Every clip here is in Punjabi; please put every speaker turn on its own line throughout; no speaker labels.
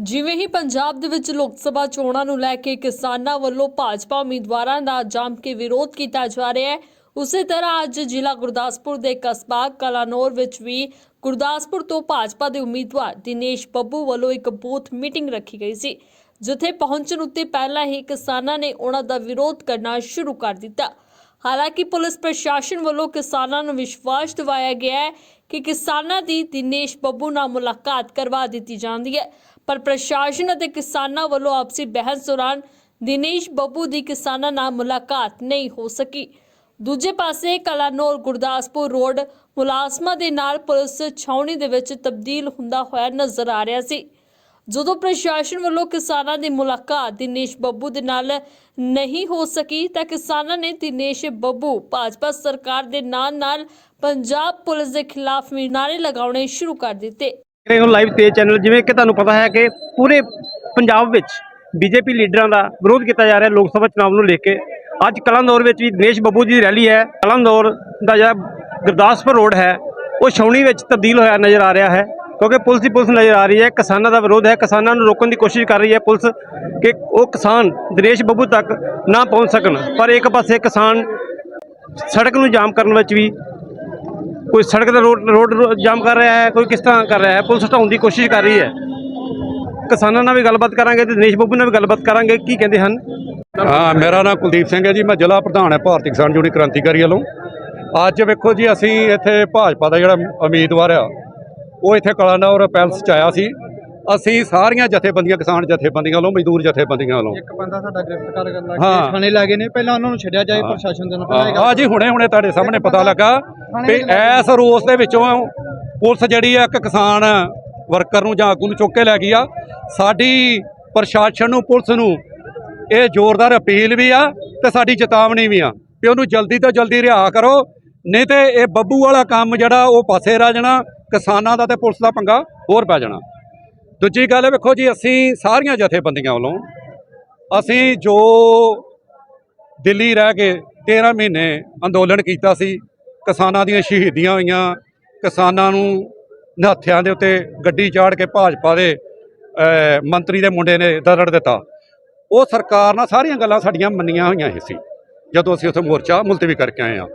ਜਿਵੇਂ ਹੀ ਪੰਜਾਬ ਦੇ ਵਿੱਚ ਲੋਕ ਸਭਾ ਚੋਣਾਂ ਨੂੰ ਲੈ ਕੇ ਕਿਸਾਨਾਂ ਵੱਲੋਂ ਭਾਜਪਾ ਉਮੀਦਵਾਰਾਂ ਦਾ ਜੰਮ ਕੇ ਵਿਰੋਧ ਕੀਤਾ ਜਾ ਰਿਹਾ ਹੈ, ਉਸੇ ਤਰ੍ਹਾਂ ਅੱਜ ਜ਼ਿਲ੍ਹਾ ਗੁਰਦਾਸਪੁਰ ਦੇ ਕਸਬਾ ਕਲਾਨੌਰ ਵਿੱਚ ਵੀ ਗੁਰਦਾਸਪੁਰ ਤੋਂ ਭਾਜਪਾ ਦੇ ਉਮੀਦਵਾਰ ਦਿਨੇਸ਼ ਬੱਬੂ ਵੱਲੋਂ ਇੱਕ ਬੂਥ ਮੀਟਿੰਗ ਰੱਖੀ ਗਈ ਸੀ, ਜਿੱਥੇ ਪਹੁੰਚਣ ਉੱਤੇ ਪਹਿਲਾਂ ਹੀ ਕਿਸਾਨਾਂ ਨੇ ਉਹਨਾਂ ਦਾ ਵਿਰੋਧ ਕਰਨਾ ਸ਼ੁਰੂ ਕਰ ਦਿੱਤਾ। ਹਾਲਾਂਕਿ ਪੁਲਿਸ ਪ੍ਰਸ਼ਾਸਨ ਵੱਲੋਂ ਕਿਸਾਨਾਂ ਨੂੰ ਵਿਸ਼ਵਾਸ ਦਿਵਾਇਆ ਗਿਆ ਹੈ ਕਿ ਕਿਸਾਨਾਂ ਦੀ ਦਿਨੇਸ਼ ਬੱਬੂ ਨਾਲ ਮੁਲਾਕਾਤ ਕਰਵਾ ਦਿੱਤੀ ਜਾਂਦੀ ਹੈ। ਪਰ ਪ੍ਰਸ਼ਾਸਨ ਅਤੇ ਕਿਸਾਨਾਂ ਵੱਲੋਂ ਆਪਸੀ ਬਹਿਸ ਦੌਰਾਨ ਦਿਨੇਸ਼ ਬੱਬੂ ਦੀ ਕਿਸਾਨਾਂ ਨਾਲ ਮੁਲਾਕਾਤ ਨਹੀਂ ਹੋ ਸਕੀ। ਦੂਜੇ ਪਾਸੇ ਕਲਾਨੌਰ ਗੁਰਦਾਸਪੁਰ ਰੋਡ ਮੁਲਾਜ਼ਮਾਂ ਦੇ ਨਾਲ ਪੁਲਿਸ ਛਾਉਣੀ ਦੇ ਵਿੱਚ ਤਬਦੀਲ ਹੁੰਦਾ ਹੋਇਆ ਨਜ਼ਰ ਆ ਰਿਹਾ ਸੀ। ਜਦੋਂ ਪ੍ਰਸ਼ਾਸਨ ਵੱਲੋਂ ਕਿਸਾਨਾਂ ਦੀ ਮੁਲਾਕਾਤ ਦਿਨੇਸ਼ ਬੱਬੂ ਦੇ ਨਾਲ ਨਹੀਂ ਹੋ ਸਕੀ ਤਾਂ ਕਿਸਾਨਾਂ ਨੇ ਦਿਨੇਸ਼ ਬੱਬੂ, ਭਾਜਪਾ ਸਰਕਾਰ ਦੇ ਨਾਲ ਨਾਲ ਪੰਜਾਬ ਪੁਲਿਸ ਦੇ ਖਿਲਾਫ ਵੀ ਨਾਅਰੇ ਲਗਾਉਣੇ ਸ਼ੁਰੂ ਕਰ ਦਿੱਤੇ।
ਰਹੇ ਲਾਈਵ ਤੇਜ਼ ਚੈਨਲ ਜਿਵੇਂ ਕਿ ਤੁਹਾਨੂੰ ਪਤਾ ਹੈ ਕਿ ਪੂਰੇ ਪੰਜਾਬ ਵਿੱਚ ਬੀਜੇਪੀ ਲੀਡਰਾਂ ਦਾ ਵਿਰੋਧ ਕੀਤਾ ਜਾ ਰਿਹਾ ਲੋਕ ਸਭਾ ਚੁਣਾਵ ਨੂੰ ਲੈ ਕੇ। ਅੱਜ ਕਲੰਦੌਰ ਵਿੱਚ ਵੀ ਦਿਨੇਸ਼ ਬੱਬੂ ਜੀ ਦੀ ਰੈਲੀ ਹੈ। ਕਲੰਦੌਰ ਦਾ ਜਿਹੜਾ ਗੁਰਦਾਸਪੁਰ ਰੋਡ ਹੈ, ਉਹ ਛਾਉਣੀ ਵਿੱਚ ਤਬਦੀਲ ਹੋਇਆ ਨਜ਼ਰ ਆ ਰਿਹਾ ਹੈ। ਕਿਉਂਕਿ ਪੁਲਿਸ ਦੀ ਪੁਲਿਸ ਨਜ਼ਰ ਆ ਰਹੀ ਹੈ, ਕਿਸਾਨਾਂ ਦਾ ਵਿਰੋਧ ਹੈ, ਕਿਸਾਨਾਂ ਨੂੰ ਰੋਕਣ ਦੀ ਕੋਸ਼ਿਸ਼ ਕਰ ਰਹੀ ਹੈ ਪੁਲਿਸ ਕਿ ਉਹ ਕਿਸਾਨ ਦਿਨੇਸ਼ ਬੱਬੂ ਤੱਕ ਨਾ ਪਹੁੰਚ ਸਕਣ। ਪਰ ਇੱਕ ਪਾਸੇ ਕਿਸਾਨ ਸੜਕ ਨੂੰ ਜਾਮ ਕਰਨ ਵਿੱਚ ਵੀ ਕੋਈ ਸੜਕ ਦਾ ਰੋਡ ਰੋਡ ਜਾਮ ਕਰ ਰਿਹਾ ਹੈ, ਕੋਈ ਕਿਸ ਤਰ੍ਹਾਂ ਕਰ ਰਿਹਾ ਹੈ, ਪੁਲਿਸ ਹਟਾਉਣ ਦੀ ਕੋਸ਼ਿਸ਼ ਕਰ ਰਹੀ ਹੈ। ਕਿਸਾਨਾਂ ਨਾਲ ਵੀ ਗੱਲਬਾਤ ਕਰਾਂਗੇ ਤੇ ਦਿਨੇਸ਼ ਬੱਬੂ ਨਾਲ ਵੀ ਗੱਲਬਾਤ ਕਰਾਂਗੇ, ਕੀ ਕਹਿੰਦੇ ਹਨ?
ਹਾਂ, ਮੇਰਾ ਨਾਮ ਕੁਲਦੀਪ ਸਿੰਘ ਹੈ ਜੀ, ਮੈਂ ਜ਼ਿਲ੍ਹਾ ਪ੍ਰਧਾਨ ਹੈ, ਭਾਰਤੀ ਕਿਸਾਨ ਯੂਨੀ ਕ੍ਰਾਂਤੀਕਾਰੀ ਵੱਲੋਂ। ਅੱਜ ਵੇਖੋ ਜੀ, ਅਸੀਂ ਇੱਥੇ ਭਾਜਪਾ ਦਾ ਜਿਹੜਾ ਉਮੀਦਵਾਰ ਆ ਉਹ ਇੱਥੇ ਕਲਾਨੌਰ ਪੈਲਸ ਚ ਆਇਆ ਸੀ। ਅਸੀਂ ਸਾਰੀਆਂ ਜਥੇਬੰਦੀਆਂ ਕਿਸਾਨ ਜਥੇਬੰਦੀਆਂ ਵੱਲੋਂ ਮਜ਼ਦੂਰ ਜਥੇਬੰਦੀਆਂ ਵੱਲੋਂ।
ਇੱਕ ਬੰਦਾ ਸਾਡਾ ਗ੍ਰਿਫਤਾਰ ਕਰਨ ਲੱਗ। ਗਿਆ ਥਾਣੇ ਲੈ ਗਏ ਨੇ। ਪਹਿਲਾਂ ਉਹਨਾਂ ਨੂੰ ਛੱਡਿਆ ਜਾਏ ਪ੍ਰਸ਼ਾਸਨ ਦੇ ਨਾਲ ਪਹਿਲਾਂ
ਹਾਂ। ਜੀ ਹੁਣੇ ਹੁਣੇ ਤੁਹਾਡੇ ਸਾਹਮਣੇ ਪਤਾ ਲੱਗਾ ਵੀ ਇਸ ਰੋਸ ਦੇ ਵਿੱਚੋਂ ਪੁਲਿਸ ਜਿਹੜੀ ਆ ਇੱਕ ਕਿਸਾਨ ਵਰਕਰ ਨੂੰ ਜਾਂ ਆਗੂ ਨੂੰ ਚੁੱਕ ਕੇ ਲੈ ਗਈ ਆ। ਸਾਡੀ ਪ੍ਰਸ਼ਾਸਨ ਨੂੰ ਪੁਲਿਸ ਨੂੰ ਇਹ ਜ਼ੋਰਦਾਰ ਅਪੀਲ ਵੀ ਆ ਤੇ ਸਾਡੀ ਚੇਤਾਵਨੀ ਵੀ ਆ ਵੀ ਉਹਨੂੰ ਜਲਦੀ ਤੋਂ ਜਲਦੀ ਰਿਹਾ ਕਰੋ। ਨਹੀਂ ਤੇ ਇਹ ਬੱਬੂ ਵਾਲਾ ਕੰਮ ਜਿਹੜਾ ਉਹ ਪਾਸੇ ਰਹਿ ਜਾਣਾ। ਕਿਸਾਨਾਂ ਦਾ ਤੇ ਪੁਲਿਸ ਦਾ ਪੰਗਾ ਹੋਰ ਪੈ ਜਾਣਾ। ਦੂਜੀ ਗੱਲ ਵੇਖੋ ਜੀ, ਅਸੀਂ ਸਾਰੀਆਂ ਜਥੇਬੰਦੀਆਂ ਵੱਲੋਂ ਅਸੀਂ ਜੋ ਦਿੱਲੀ ਰਹਿ ਕੇ 13 ਮਹੀਨੇ ਅੰਦੋਲਨ ਕੀਤਾ ਸੀ, ਕਿਸਾਨਾਂ ਦੀਆਂ ਸ਼ਹੀਦੀਆਂ ਹੋਈਆਂ, ਕਿਸਾਨਾਂ ਨੂੰ ਨਿਹੱਥਿਆਂ ਦੇ ਉੱਤੇ ਗੱਡੀ ਚਾੜ ਕੇ ਭਾਜਪਾ ਦੇ ਮੰਤਰੀ ਦੇ ਮੁੰਡੇ ਨੇ ਦਰੜ ਦਿੱਤਾ। ਉਹ ਸਰਕਾਰ ਨਾਲ ਸਾਰੀਆਂ ਗੱਲਾਂ ਸਾਡੀਆਂ ਮੰਨੀਆਂ ਹੋਈਆਂ ਹੀ ਸੀ, ਜਦੋਂ ਅਸੀਂ ਉੱਥੇ ਮੋਰਚਾ ਮੁਲਤਵੀ ਕਰਕੇ ਆਏ ਆ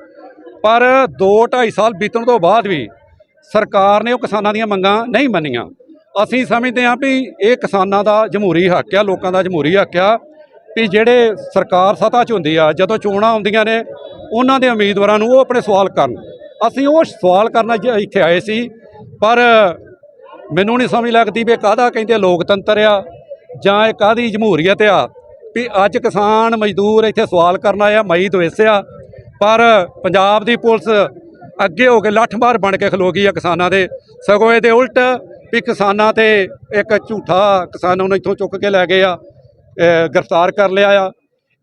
ਪਰ 2 2.5 ਸਾਲ ਬੀਤਣ ਤੋਂ ਬਾਅਦ ਵੀ ਸਰਕਾਰ ਨੇ ਉਹ ਕਿਸਾਨਾਂ ਦੀਆਂ ਮੰਗਾਂ ਨਹੀਂ ਮੰਨੀਆਂ। ਅਸੀਂ ਸਮਝਦੇ ਹਾਂ ਵੀ ਇਹ ਕਿਸਾਨਾਂ ਦਾ ਜਮਹੂਰੀ ਹੱਕ ਆ, ਲੋਕਾਂ ਦਾ ਜਮਹੂਰੀ ਹੱਕ ਆ ਵੀ ਜਿਹੜੇ ਸਰਕਾਰ ਸੱਤਾ 'ਚ ਹੁੰਦੀ ਆ, ਜਦੋਂ ਚੋਣਾਂ ਆਉਂਦੀਆਂ ਨੇ, ਉਹਨਾਂ ਦੇ ਉਮੀਦਵਾਰਾਂ ਨੂੰ ਉਹ ਆਪਣੇ ਸਵਾਲ ਕਰਨ। ਅਸੀਂ ਉਹ ਸਵਾਲ ਕਰਨਾ ਜ- ਇੱਥੇ ਆਏ ਸੀ, ਪਰ ਮੈਨੂੰ ਨਹੀਂ ਸਮਝ ਲੱਗਦੀ ਵੀ ਕਾਹਦਾ ਕਹਿੰਦੇ ਲੋਕਤੰਤਰ ਆ, ਜਾਂ ਇਹ ਕਾਹਦੀ ਜਮਹੂਰੀਅਤ ਆ, ਵੀ ਅੱਜ ਕਿਸਾਨ ਮਜ਼ਦੂਰ ਇੱਥੇ ਸਵਾਲ ਕਰਨ ਆਇਆ ਮਈ ਦਵੇਸ ਆ, ਪਰ ਪੰਜਾਬ ਦੀ ਪੁਲਿਸ ਅੱਗੇ ਹੋ ਕੇ ਲੱਠਮਾਰ ਬਣ ਕੇ ਖਲੋ ਗਈ ਆ ਕਿਸਾਨਾਂ ਦੇ। ਸਗੋਂ ਇਹਦੇ ਉਲਟ ਵੀ ਕਿਸਾਨਾਂ ਤੇ ਇੱਕ ਝੂਠਾ ਕਿਸਾਨਾਂ ਨੂੰ ਇੱਥੋਂ ਚੁੱਕ ਕੇ ਲੈ ਗਏ ਆ ਗ੍ਰਿਫਤਾਰ ਕਰ ਲਿਆ ਆ।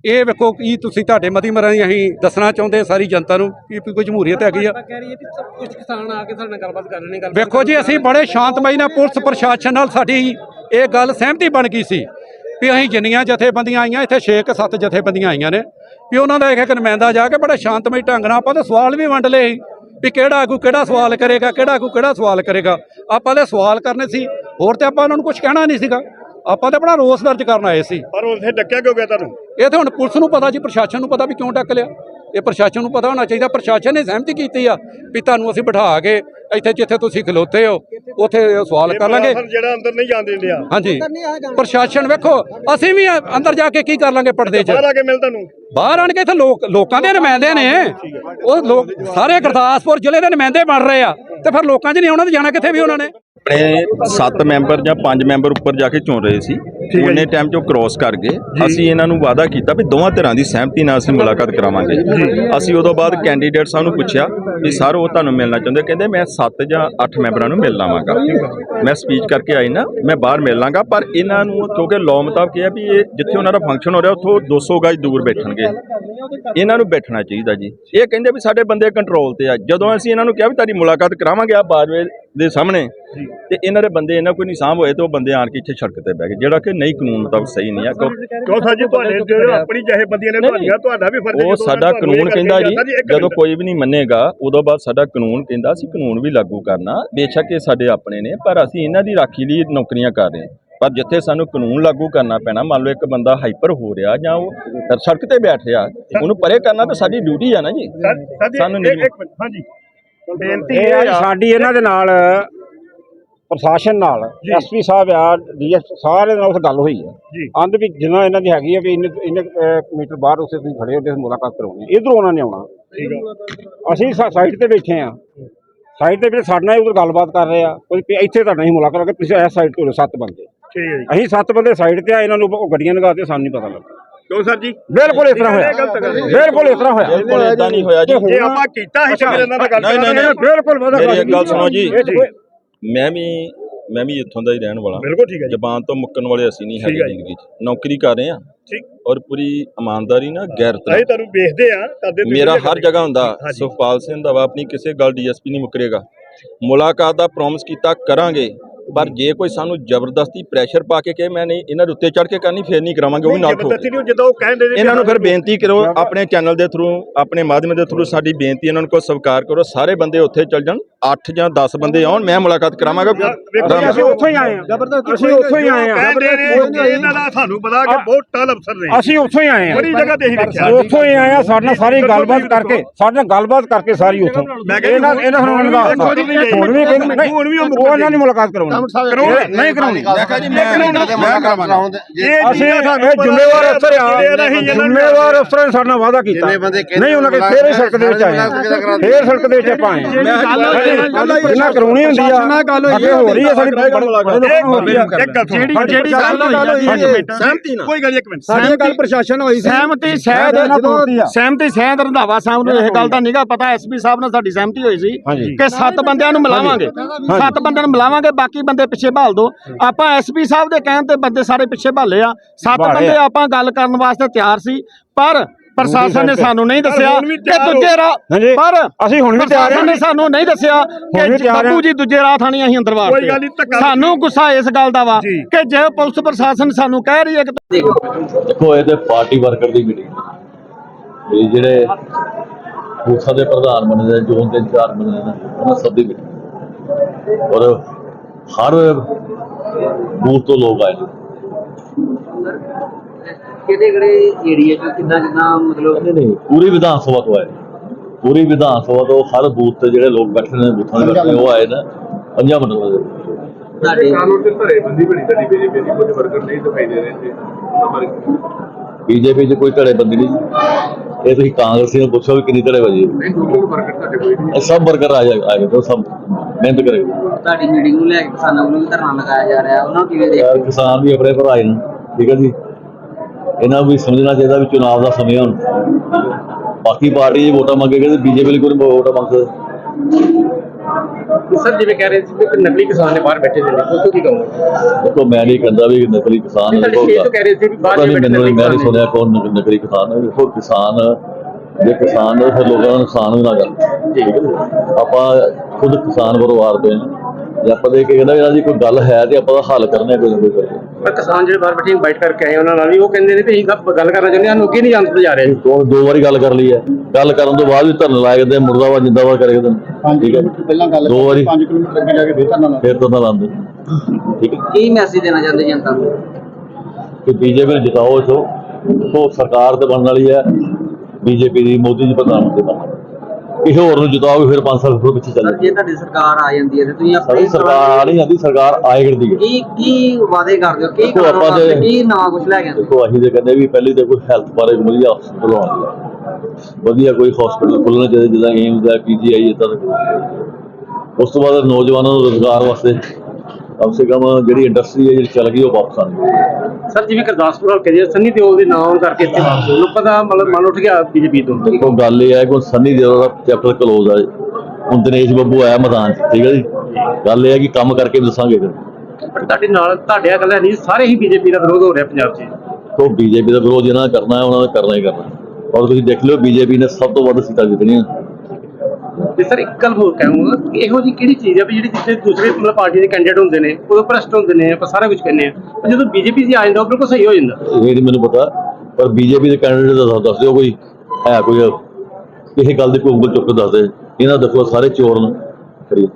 ਇਹ ਵੇਖੋ ਕੀ ਤੁਸੀਂ ਤੁਹਾਡੇ ਮਤੀ ਮਰਾਂ ਅਸੀਂ ਦੱਸਣਾ ਚਾਹੁੰਦੇ ਸਾਰੀ ਜਨਤਾ ਨੂੰ ਕਿ ਕੋਈ ਜਮਹੂਰੀਅਤ ਹੈਗੀ ਆ।
ਕੁਝ ਕਿਸਾਨ ਆ ਕੇ ਸਾਡੇ ਨਾਲ ਗੱਲਬਾਤ ਕਰ ਰਹੇ ਨੇ
ਵੇਖੋ ਜੀ ਅਸੀਂ ਬੜੇ ਸ਼ਾਂਤਮਈ ਨਾਲ ਪੁਲਿਸ ਪ੍ਰਸ਼ਾਸਨ ਨਾਲ ਸਾਡੀ ਇਹ ਗੱਲ ਸਹਿਮਤੀ ਬਣ ਗਈ ਸੀ ਵੀ ਅਸੀਂ ਜਿੰਨੀਆਂ ਜਥੇਬੰਦੀਆਂ ਆਈਆਂ ਇੱਥੇ 6 ਕਿ 7 ਜਥੇਬੰਦੀਆਂ ਆਈਆਂ ਨੇ ਵੀ ਉਹਨਾਂ ਦਾ ਇੱਕ ਇੱਕ ਨੁਮਾਇੰਦਾ ਜਾ ਕੇ ਬੜੇ ਸ਼ਾਂਤਮਈ ਢੰਗ ਨਾਲ ਆਪਾਂ ਤਾਂ ਸਵਾਲ ਵੀ ਵੰਡ ਲਏ ਸੀ। ਵੀ ਕਿਹੜਾ ਆਗੂ ਕਿਹੜਾ ਸਵਾਲ ਕਰੇਗਾ ਕਿਹੜਾ ਆਗੂ ਕਿਹੜਾ ਸਵਾਲ ਕਰੇਗਾ? ਆਪਾਂ ਤਾਂ ਸਵਾਲ ਕਰਨੇ ਸੀ ਹੋਰ ਤੇ ਆਪਾਂ ਉਹਨਾਂ ਨੂੰ ਕੁਝ ਕਹਿਣਾ ਨਹੀਂ ਸੀਗਾ। ਆਪਾਂ ਤਾਂ ਆਪਣਾ ਰੋਸ ਦਰਜ ਕਰਨ ਆਏ ਸੀ।
ਪਰ ਉੱਥੇ ਡੱਕਿਆ ਕਿਉਂ ਗਿਆ ਤੁਹਾਨੂੰ?
ਇਹ ਤਾਂ ਹੁਣ ਪੁਲਿਸ ਨੂੰ ਪਤਾ ਜੀ ਪ੍ਰਸ਼ਾਸਨ ਨੂੰ ਪਤਾ ਵੀ ਕਿਉਂ ਡੱਕ ਲਿਆ। ਇਹ ਪ੍ਰਸ਼ਾਸਨ ਨੂੰ ਪਤਾ ਹੋਣਾ ਚਾਹੀਦਾ ਪ੍ਰਸ਼ਾਸਨ ਨੇ ਸਹਿਮਤੀ ਕੀਤੀ ਆ ਵੀ ਤੁਹਾਨੂੰ ਅਸੀਂ ਬਿਠਾ ਕੇ ਇੱਥੇ ਜਿੱਥੇ ਤੁਸੀਂ ਖਲੋਤੇ ਹੋ ਉੱਥੇ ਸਵਾਲ ਕਰ ਲਾਂਗੇ
ਜਿਹੜਾ ਅੰਦਰ ਨਹੀਂ ਜਾਣ ਦਿੰਦਿਆ
ਹਾਂਜੀ। ਪ੍ਰਸ਼ਾਸਨ ਵੇਖੋ ਅਸੀਂ ਵੀ ਅੰਦਰ ਜਾ ਕੇ ਕੀ ਕਰ ਲਾਂਗੇ ਪਰਦੇ 'ਚ?
ਬਾਹਰ ਆ ਕੇ ਮਿਲ ਤੁਹਾਨੂੰ।
ਬਾਹਰ ਆਣ ਕੇ ਇੱਥੇ ਲੋਕ ਲੋਕਾਂ ਦੇ ਨੁਮਾਇੰਦੇ ਨੇ। ਉਹ ਲੋਕ ਸਾਰੇ ਗੁਰਦਾਸਪੁਰ ਜ਼ਿਲ੍ਹੇ ਦੇ ਨੁਮਾਇੰਦੇ ਬਣ ਰਹੇ ਆ। ਤੇ ਫਿਰ ਲੋਕਾਂ 'ਚ ਨਹੀਂ ਆਉਣਾ ਤੇ ਜਾਣਾ ਕਿੱਥੇ ਵੀ ਉਹਨਾਂ ਨੇ?
ਆਪਣੇ 7 ਮੈਂਬਰ ਜਾਂ 5 ਮੈਂਬਰ ਉੱਪਰ ਜਾ ਕੇ ਚੁਣ ਰਹੇ ਸੀ। ਉਹਨੇ ਟਾਈਮ 'ਚ ਕ੍ਰੋਸ ਕਰ ਗਏ ਅਸੀਂ ਇਹਨਾਂ ਨੂੰ ਵਾਅਦਾ ਕੀਤਾ ਵੀ ਦੋਵਾਂ ਧਿਰਾਂ ਦੀ ਸਹਿਮਤੀ ਨਾਲ ਅਸੀਂ ਮੁਲਾਕਾਤ ਕਰਾਵਾਂਗੇ। ਅਸੀਂ ਉਦੋਂ ਬਾਅਦ ਕੈਂਡੀਡੇਟ ਸਾਹਿਬ ਨੂੰ ਪੁੱਛਿਆ ਵੀ ਸਰ ਉਹ ਤੁਹਾਨੂੰ ਮਿਲਣਾ ਚਾਹੁੰਦੇ? ਕਹਿੰਦੇ ਮੈਂ 7 ਜਾਂ 8 ਮੈਂਬਰਾਂ ਨੂੰ ਮਿਲ ਲਵਾਂਗਾ। ਮੈਂ ਸਪੀਚ ਕਰਕੇ ਆਈ ਨਾ ਮੈਂ ਬਾਹਰ ਮਿਲ ਲਾਂਗਾ ਪਰ ਇਹਨਾਂ ਨੂੰ ਕਿਉਂਕਿ ਲਾਅ ਮੁਤਾਬਕ ਇਹ ਹੈ ਵੀ ਇਹ ਜਿੱਥੇ ਉਹਨਾਂ ਦਾ ਫੰਕਸ਼ਨ ਹੋ ਰਿਹਾ ਉੱਥੋਂ 200 ਗਜ ਦੂਰ ਬੈਠਣਗੇ। ਇਹਨਾਂ ਨੂੰ ਬੈਠਣਾ ਚਾਹੀਦਾ ਜੀ। ਇਹ ਕਹਿੰਦੇ ਵੀ ਸਾਡੇ ਬੰਦੇ ਕੰਟਰੋਲ ਤੇ ਆ। ਜਦੋਂ ਅਸੀਂ ਇਹਨਾਂ ਨੂੰ ਕਿਹਾ ਵੀ ਤੁਹਾਡੀ ਮੁਲਾਕਾਤ ਕਰਾਵਾਂਗੇ ਆ ਬਾਜਵੇ ਦੇ ਸਾਹਮਣੇ ਤੇ ਇਹਨਾਂ ਦੇ ਬੰਦੇ ਇਹਨਾਂ ਕੋਈ ਨਹੀਂ ਸਾਂਭ ਹੋਏ ਤੇ ਉਹ ਬੰਦੇ ਆਣ ਕੇ ਇੱਥੇ ਸੜਕ ਤੇ ਬਹਿ ਗਏ ਜਿਹੜਾ ਕਿ ਨਹੀਂ ਕਾਨੂੰਨ ਮੁਤਾਬਕ ਸਹੀ ਨਹੀਂ ਆ। ਕਿਉਂ-
ਕਿਉਂ ਸਰ ਜੀ ਤੁਹਾਡੇ ਜਿਹੜੇ ਆਪਣੀ ਜਥੇਬੰਦੀਆਂ ਨੇ ਤੁਹਾਡੀਆਂ ਤੁਹਾਡਾ ਵੀ ਫਰਜ਼ ਹੈ
ਉਹ
ਜਦੋਂ
ਸਾਡਾ
ਤੁਹਾਨੂੰ
ਕਾਨੂੰਨ
ਇਹ
ਕਹਿੰਦਾ ਜੀ
ਜਾਂਦਾ ਇੱਕ
ਜਦੋਂ
ਮਿੰਟ।
ਕੋਈ ਵੀ ਨਹੀਂ ਮੰਨੇਗਾ ਉਦੋਂ ਬਾਅਦ ਸਾਡਾ ਕਾਨੂੰਨ ਕਹਿੰਦਾ ਅਸੀਂ ਕਾਨੂੰਨ ਵੀ ਲਾਗੂ ਕਰਨਾ। ਬੇਸ਼ੱਕ ਇਹ ਸਾਡੇ ਆਪਣੇ ਨੇ ਪਰ ਅਸੀਂ ਇਹਨਾਂ ਦੀ ਰਾਖੀ ਲਈ ਨੌਕਰੀਆਂ ਕਰ ਰਹੇ ਹਾਂ। ਪਰ ਜਿੱਥੇ ਸਾਨੂੰ ਕਾਨੂੰਨ ਲਾਗੂ ਕਰਨਾ ਪੈਣਾ ਮੰਨ ਲਓ ਇੱਕ ਬੰਦਾ ਹਾਈਪਰ ਹੋ ਰਿਹਾ ਜਾਂ ਉਹ ਸੜਕ ਤੇ ਬੈਠ ਰਿਹਾ ਉਹਨੂੰ ਪਰੇ ਕਰਨਾ ਤਾਂ ਸਾਡੀ ਡਿਊਟੀ ਆ ਨਾ ਜੀ।
ਸਰ ਸਰ ਜੀ
ਸਾਨੂੰ
ਇੱਕ
ਨਹੀਂ-
ਇੱਕ ਮਿੰਟ ਹਾਂਜੀ। ਬੇਨਤੀ
ਇਹ ਸਾਡੀ ਇਹਨਾਂ ਦੇ ਨਾਲ ਪ੍ਰਸ਼ਾਸਨ ਨਾਲ ਐਸਪੀ ਸਾਹਿਬ ਆ ਡੀਐਸ ਸਾਰੇ ਨਾਲ ਉਸ ਗੱਲ ਹੋਈ ਹੈ ਅੰਦ ਵੀ ਜਿੰਨਾ ਇਹਨਾਂ ਦੀ ਹੈਗੀ ਹੈ ਵੀ ਇੰਨੇ ਇੰਨੇ ਅਹ, ਮੀਟਰ ਬਾਹਰ ਉਸੇ ਤੁਸੀਂ ਖੜੇ ਹੋ ਤੇ ਮੁਲਾਕਾਤ ਕਰਾਉਣੀ ਇਧਰੋਂ ਉਹਨਾਂ ਨੇ ਆਉਣਾ।
ਆ।
ਅਸੀਂ ਸਾਈਡ ਤੇ ਬੈਠੇ ਆ। ਸਾਈਡ ਤੇ ਵੀ ਸਾਡੇ ਨਾਲ ਉਧਰ ਗੱਲਬਾਤ ਕਰ ਰਹੇ ਆ। ਕੋਈ ਇੱਥੇ ਤਾਂ ਨਹੀਂ ਮੁਲਾਕਾਤ ਕਰਕੇ ਤੁਸੀਂ ਇਸ ਸਾਈਡ ਤੇ ਹੋ ਸੱਤ ਬੰਦੇ।
ਠੀਕ ਹੈ ਜੀ।
ਅਸੀਂ ਸੱਤ ਬੰਦੇ ਸਾਈਡ ਤੇ ਆ ਇਹਨਾਂ ਨੂੰ ਉਹ ਗੱਡੀਆਂ ਲਗਾਤੇ ਸਾਨੂੰ ਨਹੀਂ ਪਤਾ ਲੱਗਾ
ਕਿਉਂ ਸਰ ਜੀ?
ਬਿਲਕੁਲ ਇਸ ਤਰ੍ਹਾਂ ਹੋਇਆ।
ਹੈ।
ਬਿਲਕੁਲ ਇਸ ਤਰ੍ਹਾਂ ਹੋਇਆ।
ਬਿਲਕੁਲ ਇਦਾਂ ਨਹੀਂ ਹੋਇਆ ਜੀ।
ਜੇ ਆਪਾਂ ਕੀਤਾ ਸੀ ਸ਼ਕਲ ਇਹਨਾਂ ਦਾ ਗੱਲ
ਨਹੀਂ, ਨਹੀਂ।
ਬਿਲਕੁਲ
ਮੇਰੀ ਇੱਕ ਗੱਲ ਸੁਣੋ ਜੀ। ਮੈਂ ਵੀ ਮੈਂ ਵੀ ਇੱਥੋਂ ਦਾ ਹੀ ਰਹਿਣ ਵਾਲਾ।
ਬਿਲਕੁਲ ਠੀਕ ਹੈ ਜੀ।
ਜ਼ਬਾਨ ਤੋਂ ਮੁੱਕਣ ਵਾਲੇ ਅਸੀਂ ਨਹੀਂ
ਠੀਕ
ਹੈਗੇ
ਜੀ।
ਜ਼ਿੰਦਗੀ 'ਚ। ਨੌਕਰੀ ਕਰ ਰਹੇ ਆ
ਠੀਕ।
ਔਰ ਪੂਰੀ ਇਮਾਨਦਾਰੀ ਨਾਲ ਗੈਰਤ ਨਾਲ
ਅਸੀਂ ਤੁਹਾਨੂੰ ਵੇਖਦੇ ਆ ਤੁਸੀਂ
ਮੇਰਾ
ਵਧੀਆ
ਹਰ ਜਗ੍ਹਾ ਹੁੰਦਾ।
ਹਾਂਜੀ।
ਸੁਖਪਾਲ ਸਿੰਘ ਦਾ ਵਾ ਆਪਣੀ ਕਿਸੇ ਗੱਲ ਡੀਐਸਪੀ ਨਹੀਂ ਮੁਕਰੇਗਾ। ਮੁਲਾਕਾਤ ਦਾ ਪ੍ਰੋਮਿਸ ਕੀਤਾ ਕਰਾਂਗੇ। ਪਰ ਜੇ ਕੋਈ ਸਾਨੂੰ ਜ਼ਬਰਦਸਤੀ ਪ੍ਰੈਸ਼ਰ ਪਾ ਕੇ ਕਹੇ ਮੈਂ ਨਹੀਂ ਇਹਨਾਂ ਦੇ ਉੱਤੇ ਚੜ ਕੇ ਕਰਨੀ ਫੇਰ ਨਹੀਂ ਕਰਾਵਾਂਗੇ ਉਹ ਵੀ ਨਾਲ
ਜਦੋਂ ਉਹ ਕਹਿੰਦੇ ਨੇ
ਇਹਨਾਂ ਨੂੰ ਫਿਰ ਬੇਨਤੀ ਕਰੋ ਆਪਣੇ ਚੈਨਲ ਦੇ ਥਰੂ ਆਪਣੇ ਮਾਧਿਅਮ ਦੇ ਥਰੂ ਸਾਡੀ ਬੇਨਤੀ ਇਹਨਾਂ ਨੂੰ ਕੋ ਸਵੀਕਾਰ ਕਰੋ ਸਾਰੇ ਬੰਦੇ ਉੱਥੇ ਚੱਲ ਜਾਣ 8 ਜਾਂ 10 ਬੰਦੇ ਆਉਣ ਮੈਂ ਮੁਲਾਕਾਤ ਕਰਾਵਾਂਗਾ
ਅਸੀਂ ਉੱਥੋਂ ਹੀ ਆਏ ਆ ਅਸੀਂ ਉੱਥੋਂ ਹੀ ਆਏ
ਨੇ ਇਹਨਾਂ ਦਾ ਸਾਨੂੰ ਪਤਾ ਕਿ ਬਹੁਤ ਟਲ ਅਫਸਰ ਨੇ।
ਅਸੀਂ ਉੱਥੋਂ ਹੀ ਆਏ ਆ
ਬੜੀ ਜਗ੍ਹਾ ਤੇ ਅਸੀਂ ਵੇਖਿਆ।
ਉੱਥੋਂ ਹੀ ਆਏ ਆ ਸਾਡੇ ਨਾਲ ਸਾਰੀ ਗੱਲਬਾਤ ਕਰਕੇ ਸਾਡੇ ਨਾਲ ਗੱਲਬਾਤ ਕਰਕੇ ਸਾਰੀ ਉੱਥੋਂ। ਇਹਨਾਂ ਇਹਨਾਂ ਨੂੰ
ਹੁਣ ਵੀ
ਕਹਿੰਦੇ ਨਹੀਂ
ਹੁਣ ਵੀ ਉਹ
ਮੁਲਾਕਾਤ ਕਰਾਉਣੀ।
ਕਰਾਉਣੀ।
ਨਹੀਂ ਕਰਾਉਣੀ।
ਮੈਂ ਕਹਾਂ ਜੀ ਮੈਂ
ਇਹ
ਅਸੀਂ ਇਹ ਜ਼ਿੰਮੇਵਾਰ ਅਫਸਰ ਆ ਜ਼ਿੰਮੇਵਾਰ ਅਫਸਰਾਂ ਨੇ ਸਾਡੇ ਨਾਲ ਵਾਅਦਾ ਕੀਤਾ। ਨਹੀਂ ਉਹਨਾਂ ਕੇ ਫੇਰ ਹੀ ਸੜਕ ਦੇ ਵਿੱਚ ਆਏ ਆ। ਫੇਰ ਸੜਕ ਦੇ ਵਿੱਚ ਆਪਾਂ ਆਏ ਆ। ਇਹਨਾਂ ਕਰਾਉਣੀ ਹੁੰਦੀ ਆ। ਅੱਗੇ ਹੋ ਰਹੀ ਹੈ ਸਾਡੀ ਬੜੀ ਹੋ ਰਹੀ ਆ।
ਇੱਕ ਗੱਲ ਸੁਣੋ।
ਜਿਹੜੀ ਜਿਹੜੀ ਗੱਲ ਹੋਈ ਹੈ
ਸਹਿਮਤੀ ਨਾਲ। ਕੋਈ ਗੱਲ ਨੀ, ਇੱਕ ਮਿੰਟ।
ਸਾਡੀ ਗੱਲ ਪ੍ਰਸ਼ਾਸਨ ਹੋਈ ਸੀ।
ਸਹਿਮਤੀ ਸ਼ਾਇਦ
ਸਹਿਮਤੀ ਸ਼ਾਇਦ ਰੰਧਾਵਾ ਸਾਹਿਬ ਨੂੰ ਇਹ ਗੱਲ ਦਾ ਨਿਗਾ ਪਤਾ ਐਸਪੀ ਸਾਹਿਬ ਨਾਲ ਸਾਡੀ ਸਹਿਮਤੀ ਹੋਈ ਸੀ। ਕਿ ਸੱਤ ਬੰਦਿਆਂ ਨੂੰ ਮਿਲਾਵਾਂਗੇ। ਸੱਤ ਬੰਦਿਆਂ ਨੂੰ ਮਿਲਾਵਾਂਗੇ ਬਾਕੀ ਬੰਦੇ ਪਿੱਛੇ ਭਾਲ ਦੋ ਆਪਾਂ ਐਸਪੀ ਸਾਹਿਬ ਦੇ ਕਹਿਣ ਤੇ ਬੰਦੇ ਸਾਰੇ ਪਿੱਛੇ ਭਾਲੇ ਆ ਸੱਤ ਬੰਦੇ। ਆਪਾਂ ਗੱਲ ਕਰਨ ਵਾਸਤੇ ਤਿਆਰ ਸੀ ਪਰ ਪ੍ਰਸ਼ਾਸਨ ਨੇ ਸਾਨੂੰ ਨਹੀਂ ਦੱਸਿਆ ਕਿ। ਦੂਜੇ। ਰਾਹ ਪਰ
ਅਸੀਂ ਹੁਣ ਵੀ ਤਿਆਰ ਹਾਂ
ਨੇ ਸਾਨੂੰ ਨਹੀਂ ਦੱਸਿਆ ਕਿ। ਬੱਬੂ ਜੀ ਦੂਜੇ ਰਾਹ ਥਾਣੀ ਅਸੀਂ ਅੰਦਰ
ਕੋਈ ਗੱਲ
ਸਾਨੂੰ ਗੁੱਸਾ ਇਸ ਗੱਲ ਦਾ ਵਾ। ਕਿ ਜੇ ਪੁਲਿਸ ਪ੍ਰਸ਼ਾਸਨ ਸਾਨੂੰ ਕਹਿ ਰਹੀ ਹੈ ਕਿ
ਦੇਖੋ ਇਹ ਤੇ ਪਾਰਟੀ ਵਰਕਰ ਦੀ ਮੀਟਿੰਗ ਇਹ ਜਿਹੜੇ ਬੂਥਾਂ ਦੇ ਪ੍ਰਧਾਨ ਬਣੇ ਨੇ ਜ਼ੋਨ ਦੇ ਇੰਚਾਰਜ ਬਣੇ ਨੇ ਉਹਨਾਂ ਸਭ ਦੀ ਮੀਟਿੰਗ ਔਰ ਹਰ ਬੂਥ ਤੋਂ ਲੋਕ ਆਏ। ਨੇ
ਕਿਹੜੇ ਕਿਹੜੇ ਏਰੀਆ ਚ ਕਿੰਨਾ ਕਿੰਨਾ ਮਤਲਬ
ਨਹੀਂ ਨਹੀਂ ਪੂਰੀ ਵਿਧਾਨ ਸਭਾ ਤੋਂ ਆਏ। ਪੂਰੀ ਵਿਧਾਨ ਸਭਾ ਤੋਂ ਹਰ ਬੂਥ ਤੇ ਜਿਹੜੇ ਲੋਕ ਬੈਠੇ ਨੇ ਬੂਥਾਂ ਦੇ ਬੈਠੇ ਨੇ, ਉਹ ਆਏ ਨੇ। ਪੰਜਾਂ ਮੰਡਲਾਂ ਦੇ
ਤੁਹਾਡੇ
ਬੀਜੇਪੀ 'ਚ ਕੋਈ ਧੜੇਬੰਦੀ ਨਹੀਂ ਇਹ ਤੁਸੀਂ ਕਾਂਗਰਸੀ ਨੂੰ ਪੁੱਛੋ ਵੀ ਕਿੰਨੀ ਹੈ। ਇਹ ਸਭ ਵਰਕਰ ਆ ਜਾਏ ਆਏ ਸਭ। ਮਿਹਨਤ ਕਰੇ।
ਤੁਹਾਡੀ ਮੀਟਿੰਗ ਨੂੰ ਲੈ ਕੇ ਕਿਸਾਨਾਂ ਵੱਲੋਂ ਵੀ ਧਰਨਾ ਲਗਾਇਆ ਜਾ ਰਿਹਾ। ਉਹਨਾਂ ਨੂੰ ਕਿਵੇਂ ਦੇਖ
ਯਾਰ ਕਿਸਾਨ ਵੀ ਆਪਣੇ ਭਰਾ ਹੀ ਨੇ ਠੀਕ ਹੈ ਜੀ। ਇਹਨਾਂ ਨੂੰ ਵੀ ਸਮਝਣਾ ਚਾਹੀਦਾ ਵੀ ਚੁਣਾਵ ਦਾ ਸਮੇਂ ਹੁਣ। ਬਾਕੀ ਪਾਰਟੀ ਜੇ ਵੋਟਾਂ ਮੰਗੇਗਾ ਤੇ ਬੀਜੇਪੀ ਲਈ ਕੋਈ ਵੋਟਾਂ ਮੰਗ ਸਕਦਾ
ਸਰ ਜਿਵੇਂ ਕਹਿ ਰਹੇ ਸੀ ਕਿ ਨਕਲੀ ਕਿਸਾਨ ਨੇ ਬਾਹਰ ਬੈਠੇ ਨੇ ਉਸ ਕੀ ਕਹੋਗੇ?
ਦੇਖੋ ਮੈਂ ਨਹੀਂ ਕਹਿੰਦਾ ਵੀ ਨਕਲੀ ਕਿਸਾਨ
ਖੇਤ ਤੋਂ ਕਹਿ ਰਹੇ ਸੀ ਵੀ ਬਾਹਰ ਬੈਠੇ
ਮੈਂ ਨਹੀਂ ਸੁਣਿਆ ਕੌਣ ਨਕ- ਨਕਲੀ ਕਿਸਾਨ ਹੈ। ਦੇਖੋ ਕਿਸਾਨ ਜੇ ਕਿਸਾਨ ਨੇ ਫਿਰ ਲੋਕਾਂ ਦਾ ਨੁਕਸਾਨ ਵੀ ਨਾ ਕਰ ਠੀਕ ਹੈ ਆਪਾਂ ਖੁਦ ਕਿਸਾਨ ਪਰਿਵਾਰ ਦੇ ਹਾਂ ਜੇ ਆਪਾਂ ਦੇ ਕੇ ਕਹਿੰਦਾ ਵੀ ਇਹਨਾਂ ਦੀ ਕੋਈ ਗੱਲ ਹੈ ਤੇ ਆਪਾਂ ਉਹਦਾ ਹੱਲ ਕਰਨੇ ਕੋਈ ਨਾ ਕੋਈ ਕਰਕੇ
ਪਰ ਕਿਸਾਨ ਜਿਹੜੇ ਬਾਹਰ ਬੈਠੇ ਬਾਈਟ ਕਰਕੇ ਆਏ ਉਹਨਾਂ ਨਾਲ ਵੀ ਉਹ ਕਹਿੰਦੇ ਨੇ ਕਿ ਅਸੀਂ ਤਾਂ ਗੱਲ ਕਰਨਾ ਚਾਹੁੰਦੇ ਹਾਂ ਸਾਨੂੰ ਅੱਗੇ ਨਹੀਂ ਜਾਣ ਦਿੱਤਾ ਜਾ ਰਿਹਾ। ਜੀ
ਦੋ ਦੋ ਵਾਰੀ ਗੱਲ ਕਰ ਲਈ ਹੈ। ਗੱਲ ਕਰਨ ਤੋਂ ਬਾਅਦ ਵੀ ਧਰਨ ਲਾਏ ਕਰਦੇ ਮੁਰਦਾਬਾਦ ਜਿੰਦਾਬਾਦ ਕਰੇ ਕਰਦੇ ਠੀਕ ਹੈ।
ਪਹਿਲਾਂ ਗੱਲ
ਦੋ ਵਾਰੀ
5 ਕਿਲੋਮੀਟਰ ਅੱਗੇ ਜਾ ਕੇ ਫੇਰ ਧਰਨਾ
ਫਿਰ ਤੋਂ ਤਾਂ ਲਾਉਂਦੇ। ਠੀਕ ਹੈ।
ਕੀ ਮੈਸੇਜ ਦੇਣਾ ਚਾਹੁੰਦੇ ਜਨਤਾ ਨੂੰ?
ਕਿ ਬੀਜੇਪੀ ਨੂੰ ਜਿਤਾਓ ਉਹ ਸਰਕਾਰ ਤੇ ਬਣਨ ਵਾਲੀ ਹੈ। ਬੀਜੇਪੀ ਦੀ ਮੋਦੀ ਜੀ ਪ੍ਰਧਾਨ ਮੰਤਰੀ ਬਣਨ ਕਿਸੇ ਹੋਰ ਨੂੰ ਜਿਤਾਓਗੇ ਫਿਰ 5 ਸਾਲ ਪਿੱਛੇ ਚੱਲ
ਸਰ ਜੇ ਤੁਹਾਡੀ ਸਰਕਾਰ ਆ ਜਾਂਦੀ ਹੈ ਤੇ ਤੁਸੀਂ ਆਪਣੇ
ਸਰਕਾਰ ਨਹੀਂ ਆਂਦੀ ਸਰਕਾਰ ਆਏ ਕਰਦੀ ਹੈ।
ਕੀ ਕੀ ਵਾਅਦੇ ਕਰਦੇ ਹੋ? ਕੀ ਕਰਨ ਕੀ ਨਵਾਂ ਕੁਝ ਲੈ ਕੇ ਆਉਂਦੇ
ਦੇਖੋ ਅਸੀਂ ਤੇ ਕਹਿੰਦੇ ਵੀ ਪਹਿਲੀ ਤੇ ਕੋਈ ਹੈਲਥ ਬਾਰੇ ਵਧੀਆ ਹਸਪੀਟਲ ਆਉਣ ਵਧੀਆ ਕੋਈ ਹਸਪੀਟਲ ਖੁੱਲਣਾ ਚਾਹੀਦਾ ਜਿੱਦਾਂ ਏਮਜ਼ ਹੈ ਪੀਜੀਆਈ ਇਦਾਂ ਦਾ। ਉਸ ਤੋਂ ਬਾਅਦ ਨੌਜਵਾਨਾਂ ਨੂੰ ਰੋਜ਼ਗਾਰ ਵਾਸਤੇ ਕਮ ਸੇ ਕਮ ਜਿਹੜੀ ਇੰਡਸਟਰੀ ਹੈ ਜਿਹੜੀ ਚੱਲ ਗਈ ਉਹ ਵਾਪਸ ਆਉਣੀ
ਸਰ ਜਿਵੇਂ ਗੁਰਦਾਸਪੁਰ ਹਲਕੇ ਦੇ ਸੰਨੀ ਦਿਓਲ ਦੇ ਨਾਮ ਕਰਕੇ ਇੱਥੇ ਵਾਪਸ। ਲੋਕਾਂ ਦਾ ਮਤਲਬ ਮਨ ਉੱਠ ਗਿਆ ਬੀਜੇਪੀ ਤੋਂ।
ਦੇਖੋ ਗੱਲ ਇਹ ਹੈ ਕਿ ਸੰਨੀ ਦਿਓਲ ਦਾ ਚੈਪਟਰ ਕਲੋਜ਼ ਹੈ ਹੁਣ ਦਿਨੇਸ਼ ਬੱਬੂ ਆਇਆ ਮੈਦਾਨ 'ਚ ਠੀਕ ਹੈ ਜੀ? ਗੱਲ ਇਹ ਹੈ ਕਿ ਕੰਮ ਕਰਕੇ ਦੱਸਾਂਗੇ ਫਿਰ।
ਪਰ ਤੁਹਾਡੇ ਨਾਲ ਤੁਹਾਡੇ ਆ ਗੱਲ ਨਹੀਂ ਸਾਰੇ ਹੀ ਬੀਜੇਪੀ ਦਾ ਵਿਰੋਧ ਹੋ ਰਿਹਾ ਪੰਜਾਬ 'ਚ।
ਤੋਂ ਬੀਜੇਪੀ ਦਾ ਵਿਰੋਧ ਜਿਹਨਾਂ ਕਰਨਾ ਹੈ ਉਹਨਾਂ ਨੇ ਕਰਨਾ ਹੀ ਕਰਨਾ। ਔਰ ਤੁਸੀਂ ਦੇਖ ਲਿਓ ਬੀਜੇਪੀ ਨੇ ਸਭ ਤੋਂ ਵੱਧ ਸੀਟਾਂ ਜਿੱਤਣੀਆਂ।
ਤੇ ਸਰ ਇੱਕ ਗੱਲ ਹੋਰ ਕਹਾਂਗਾ ਕਿ ਇਹੋ ਜੀ ਕਿਹੜੀ ਚੀਜ਼ ਹੈ ਵੀ ਜਿਹੜੀ ਜਿੱਥੇ ਦੂਸਰੇ ਮਤਲਬ ਪਾਰਟੀ ਦੇ ਕੈਂਡੀਡੇਟ ਹੁੰਦੇ ਨੇ ਉਹ ਭ੍ਰਸ਼ਟ ਹੁੰਦੇ ਨੇ, ਆਪਾਂ ਸਾਰਾ ਕੁਝ ਕਹਿੰਦੇ ਆ ਜਦੋਂ ਬੀਜੇਪੀ ਜੀ ਆ ਜਾਂਦਾ, ਉਹ ਬਿਲਕੁਲ ਸਹੀ ਹੋ ਜਾਂਦਾ।
ਇਹ ਨਹੀਂ ਮੈਨੂੰ ਪਤਾ, ਪਰ ਬੀਜੇਪੀ ਦੇ ਕੈਂਡੀਡੇਟ ਦਾ ਦੱਸ ਦਿਓ ਕੋਈ, ਹੈ ਕੋਈ, ਕਿਸੇ ਗੱਲ ਦੀ ਕੋਈ ਉਂਗਲ ਚੁੱਕ ਕੇ ਦੱਸ ਦੇ। ਇਹਨਾਂ ਦੇਖੋ, ਸਾਰੇ ਚੋਰ ਨੇ ਖਰੀ